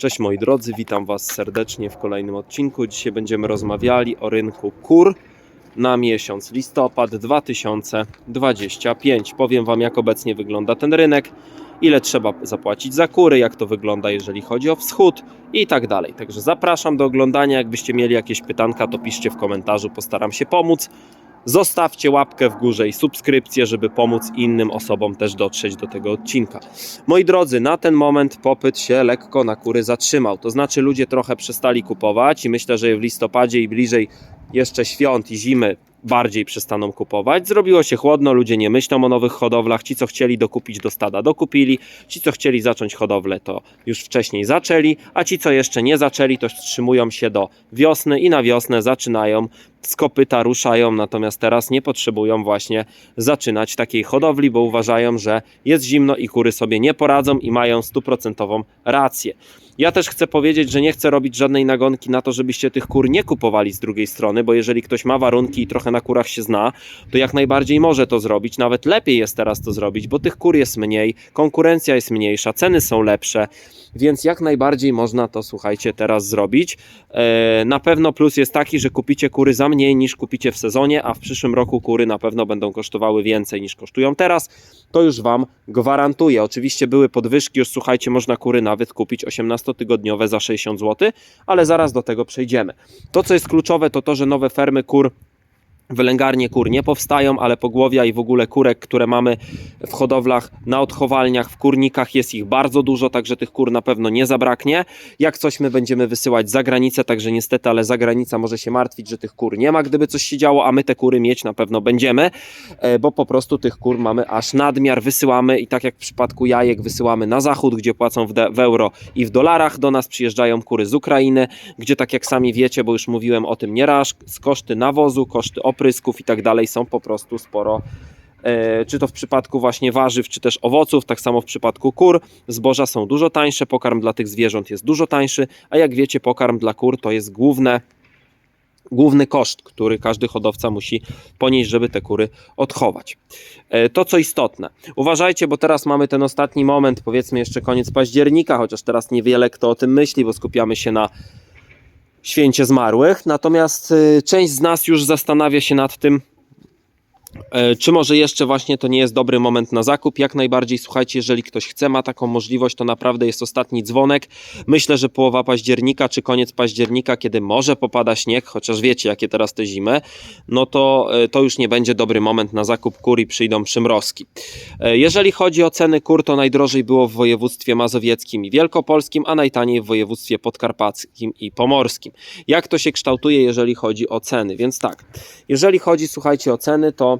Cześć moi drodzy, witam Was serdecznie w kolejnym odcinku. Dzisiaj będziemy rozmawiali o rynku kur na miesiąc listopad 2025. Powiem Wam, jak obecnie wygląda ten rynek, ile trzeba zapłacić za kury, jak to wygląda, jeżeli chodzi o wschód i tak dalej. Także zapraszam do oglądania. Jakbyście mieli jakieś pytanka, to piszcie w komentarzu, postaram się pomóc. Zostawcie łapkę w górze i subskrypcję, żeby pomóc innym osobom też dotrzeć do tego odcinka. Moi drodzy, na ten moment popyt się lekko na kury zatrzymał. To znaczy ludzie trochę przestali kupować i myślę, że w listopadzie i bliżej jeszcze świąt i zimy bardziej przestaną kupować. Zrobiło się chłodno, ludzie nie myślą o nowych hodowlach. Ci, co chcieli dokupić do stada, dokupili. Ci, co chcieli zacząć hodowlę, to już wcześniej zaczęli, a ci, co jeszcze nie zaczęli, to wstrzymują się do wiosny i na wiosnę zaczynają z kopyta ruszają, natomiast teraz nie potrzebują właśnie zaczynać takiej hodowli, bo uważają, że jest zimno i kury sobie nie poradzą i mają stuprocentową rację. Ja też chcę powiedzieć, że nie chcę robić żadnej nagonki na to, żebyście tych kur nie kupowali z drugiej strony, bo jeżeli ktoś ma warunki i trochę na kurach się zna, to jak najbardziej może to zrobić. Nawet lepiej jest teraz to zrobić, bo tych kur jest mniej, konkurencja jest mniejsza, ceny są lepsze, więc jak najbardziej można to, słuchajcie, teraz zrobić. E, Na pewno plus jest taki, że kupicie kury za mniej niż kupicie w sezonie, a w przyszłym roku kury na pewno będą kosztowały więcej niż kosztują teraz. To już Wam gwarantuję. Oczywiście były podwyżki, już słuchajcie, można kury nawet kupić 18-tygodniowe za 60 zł, ale zaraz do tego przejdziemy. To, co jest kluczowe, to to, że nowe fermy kur Wylęgarnie kur nie powstają, ale pogłowia i w ogóle kurek, które mamy w hodowlach, na odchowalniach, w kurnikach jest ich bardzo dużo, także tych kur na pewno nie zabraknie. Jak coś my będziemy wysyłać za granicę, także niestety, ale zagranica może się martwić, że tych kur nie ma, gdyby coś się działo, a my te kury mieć na pewno będziemy, e, bo po prostu tych kur mamy aż nadmiar, wysyłamy i tak jak w przypadku jajek wysyłamy na zachód, gdzie płacą w, w euro i w dolarach, do nas przyjeżdżają kury z Ukrainy, gdzie tak jak sami wiecie, bo już mówiłem o tym nieraz, z koszty nawozu, koszty oprysków i tak dalej są po prostu sporo e, czy to w przypadku właśnie warzyw, czy też owoców, tak samo w przypadku kur. Zboża są dużo tańsze, pokarm dla tych zwierząt jest dużo tańszy, a jak wiecie, pokarm dla kur to jest główne, główny koszt, który każdy hodowca musi ponieść, żeby te kury odchować. E, To co istotne, uważajcie, bo teraz mamy ten ostatni moment, powiedzmy jeszcze koniec października, chociaż teraz niewiele kto o tym myśli, bo skupiamy się na święcie zmarłych. Natomiast y, część z nas już zastanawia się nad tym, czy może jeszcze właśnie to nie jest dobry moment na zakup? Jak najbardziej, słuchajcie, jeżeli ktoś chce, ma taką możliwość, to naprawdę jest ostatni dzwonek. Myślę, że połowa października czy koniec października, kiedy może popada śnieg, chociaż wiecie, jakie teraz te zimy, no to e, to już nie będzie dobry moment na zakup kur i przyjdą przymrozki. E, Jeżeli chodzi o ceny kur, to najdrożej było w województwie mazowieckim i wielkopolskim, a najtaniej w województwie podkarpackim i pomorskim. Jak to się kształtuje, jeżeli chodzi o ceny? Więc tak, jeżeli chodzi, słuchajcie, o ceny, to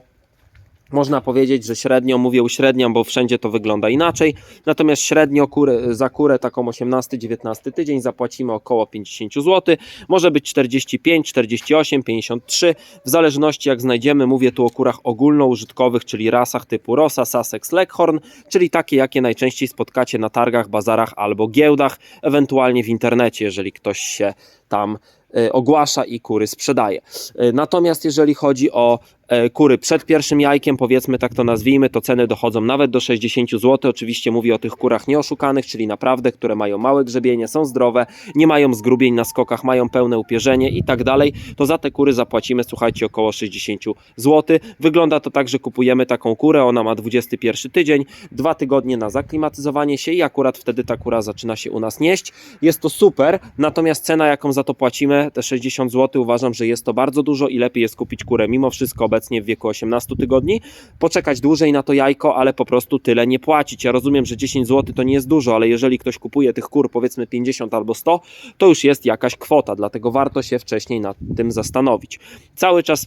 można powiedzieć, że średnio, mówię uśredniam, bo wszędzie to wygląda inaczej, natomiast średnio kurę, za kurę taką 18-19 tydzień zapłacimy około 50 zł, może być 45, 48, 53, w zależności jak znajdziemy, mówię tu o kurach ogólnoużytkowych, czyli rasach typu Rosa, Sussex, Leghorn, czyli takie jakie najczęściej spotkacie na targach, bazarach albo giełdach, ewentualnie w internecie, jeżeli ktoś się tam e, ogłasza i kury sprzedaje. E, Natomiast jeżeli chodzi o e, kury przed pierwszym jajkiem, powiedzmy tak to nazwijmy, to ceny dochodzą nawet do 60 zł. Oczywiście mówię o tych kurach nieoszukanych, czyli naprawdę, które mają małe grzebienie, są zdrowe, nie mają zgrubień na skokach, mają pełne upierzenie i tak dalej. To za te kury zapłacimy, słuchajcie, około 60 zł. Wygląda to tak, że kupujemy taką kurę, ona ma 21 tydzień, dwa tygodnie na zaklimatyzowanie się i akurat wtedy ta kura zaczyna się u nas nieść. Jest to super, natomiast cena, jaką za to płacimy, te 60 zł, uważam, że jest to bardzo dużo i lepiej jest kupić kurę mimo wszystko obecnie w wieku 18 tygodni, poczekać dłużej na to jajko, ale po prostu tyle nie płacić. Ja rozumiem, że 10 zł to nie jest dużo, ale jeżeli ktoś kupuje tych kur powiedzmy 50 albo 100, to już jest jakaś kwota, dlatego warto się wcześniej nad tym zastanowić. Cały czas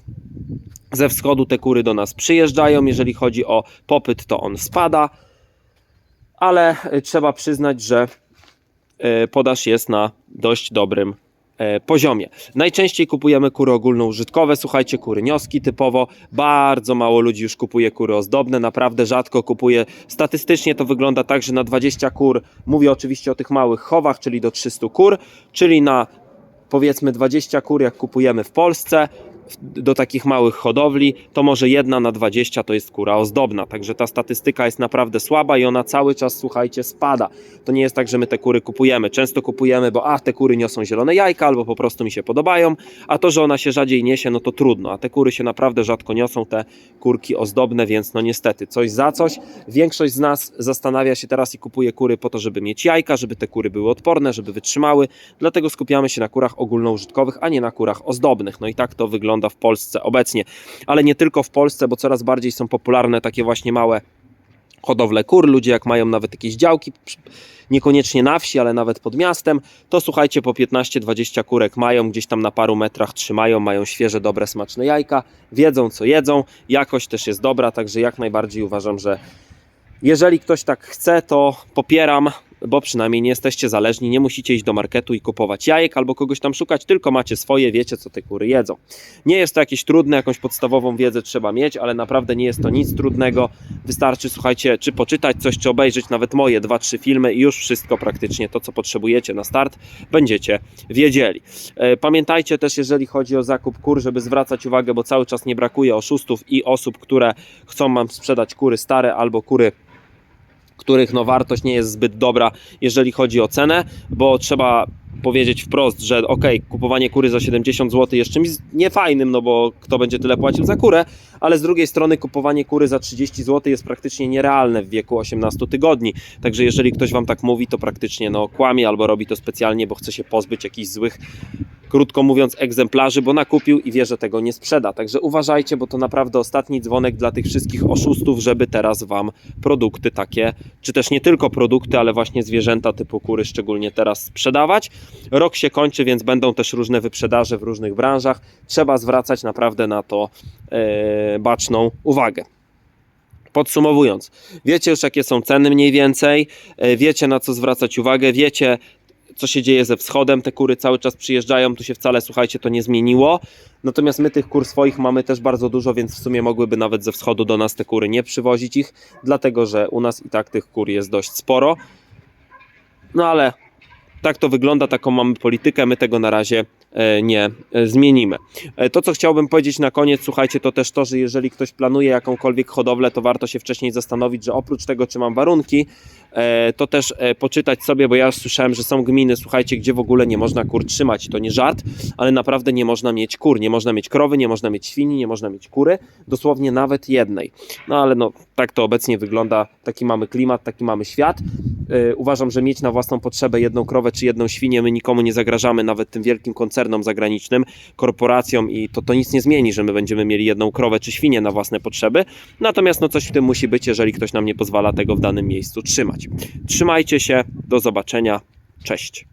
ze wschodu te kury do nas przyjeżdżają, jeżeli chodzi o popyt, to on spada, ale y, trzeba przyznać, że y, podaż jest na dość dobrym e, poziomie. Najczęściej kupujemy kury ogólnoużytkowe, słuchajcie, kury nioski typowo. Bardzo mało ludzi już kupuje kury ozdobne, naprawdę rzadko kupuje. Statystycznie to wygląda tak, że na 20 kur, mówię oczywiście o tych małych chowach, czyli do 300 kur, czyli na powiedzmy 20 kur, jak kupujemy w Polsce, do takich małych hodowli, to może jedna na 20 to jest kura ozdobna. Także ta statystyka jest naprawdę słaba i ona cały czas, słuchajcie, spada. To nie jest tak, że my te kury kupujemy. Często kupujemy, bo a te kury niosą zielone jajka, albo po prostu mi się podobają, a to, że ona się rzadziej niesie, no to trudno. A te kury się naprawdę rzadko niosą, te kurki ozdobne, więc no niestety coś za coś. Większość z nas zastanawia się teraz i kupuje kury po to, żeby mieć jajka, żeby te kury były odporne, żeby wytrzymały. Dlatego skupiamy się na kurach ogólnoużytkowych, a nie na kurach ozdobnych. No i tak to wygląda w Polsce obecnie. Ale nie tylko w Polsce, bo coraz bardziej są popularne takie właśnie małe hodowle kur. Ludzie jak mają nawet jakieś działki, niekoniecznie na wsi, ale nawet pod miastem, to słuchajcie, po 15-20 kurek mają, gdzieś tam na paru metrach trzymają, mają świeże, dobre, smaczne jajka, wiedzą co jedzą, jakość też jest dobra, także jak najbardziej uważam, że jeżeli ktoś tak chce, to popieram, bo przynajmniej nie jesteście zależni, nie musicie iść do marketu i kupować jajek albo kogoś tam szukać, tylko macie swoje, wiecie co te kury jedzą. Nie jest to jakieś trudne, jakąś podstawową wiedzę trzeba mieć, ale naprawdę nie jest to nic trudnego. Wystarczy, słuchajcie, czy poczytać coś, czy obejrzeć nawet moje dwa, trzy filmy i już wszystko praktycznie to, co potrzebujecie na start, będziecie wiedzieli. E, Pamiętajcie też, jeżeli chodzi o zakup kur, żeby zwracać uwagę, bo cały czas nie brakuje oszustów i osób, które chcą wam sprzedać kury stare albo kury których no, wartość nie jest zbyt dobra, jeżeli chodzi o cenę, bo trzeba powiedzieć wprost, że ok, kupowanie kury za 70 zł jest czymś niefajnym, no bo kto będzie tyle płacił za kurę, ale z drugiej strony kupowanie kury za 30 zł jest praktycznie nierealne w wieku 18 tygodni. Także jeżeli ktoś wam tak mówi, to praktycznie no, kłamie albo robi to specjalnie, bo chce się pozbyć jakichś złych krótko mówiąc, egzemplarzy, bo nakupił i wie, że tego nie sprzeda. Także uważajcie, bo to naprawdę ostatni dzwonek dla tych wszystkich oszustów, żeby teraz Wam produkty takie, czy też nie tylko produkty, ale właśnie zwierzęta typu kury, szczególnie teraz sprzedawać. Rok się kończy, więc będą też różne wyprzedaże w różnych branżach. Trzeba zwracać naprawdę na to e, baczną uwagę. Podsumowując, wiecie już jakie są ceny mniej więcej, e, wiecie na co zwracać uwagę, wiecie co się dzieje ze wschodem, te kury cały czas przyjeżdżają, tu się wcale, słuchajcie, to nie zmieniło. Natomiast my tych kur swoich mamy też bardzo dużo, więc w sumie mogłyby nawet ze wschodu do nas te kury nie przywozić ich, dlatego że u nas i tak tych kur jest dość sporo. No ale tak to wygląda, taką mamy politykę, my tego na razie nie e, zmienimy. E, To, co chciałbym powiedzieć na koniec, słuchajcie, to też to, że jeżeli ktoś planuje jakąkolwiek hodowlę, to warto się wcześniej zastanowić, że oprócz tego, czy mam warunki, e, to też e, poczytać sobie, bo ja słyszałem, że są gminy, słuchajcie, gdzie w ogóle nie można kur trzymać. To nie żart, ale naprawdę nie można mieć kur, nie można mieć krowy, nie można mieć świni, nie można mieć kury, dosłownie nawet jednej. No ale no, tak to obecnie wygląda, taki mamy klimat, taki mamy świat. E, Uważam, że mieć na własną potrzebę jedną krowę czy jedną świnię, my nikomu nie zagrażamy, nawet tym wielkim koncernom zagranicznym, korporacjom i to, to nic nie zmieni, że my będziemy mieli jedną krowę czy świnię na własne potrzeby. Natomiast no coś w tym musi być, jeżeli ktoś nam nie pozwala tego w danym miejscu trzymać. Trzymajcie się, do zobaczenia, cześć.